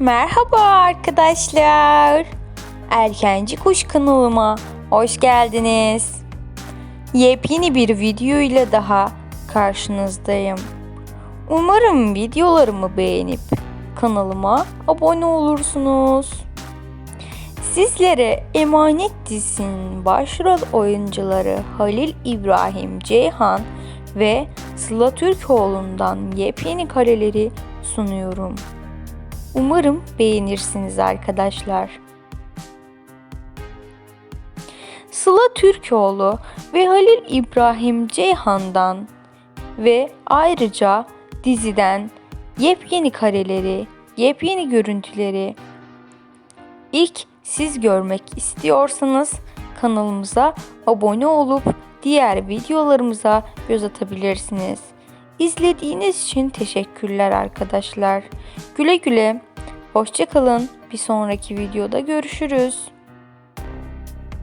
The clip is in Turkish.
Merhaba arkadaşlar. Erkenci Kuş kanalıma hoş geldiniz. Yepyeni bir video ile daha karşınızdayım. Umarım videolarımı beğenip kanalıma abone olursunuz. Sizlere Emanet dizisinin başrol oyuncuları Halil İbrahim Ceyhan ve Sıla Türkoğlu'ndan yepyeni kareleri sunuyorum. Umarım beğenirsiniz arkadaşlar. Sıla Türkoğlu ve Halil İbrahim Ceyhan'dan ve ayrıca diziden yepyeni kareleri, yepyeni görüntüleri ilk siz görmek istiyorsanız kanalımıza abone olup diğer videolarımıza göz atabilirsiniz. İzlediğiniz için teşekkürler arkadaşlar. Güle güle. Hoşçakalın. Bir sonraki videoda görüşürüz.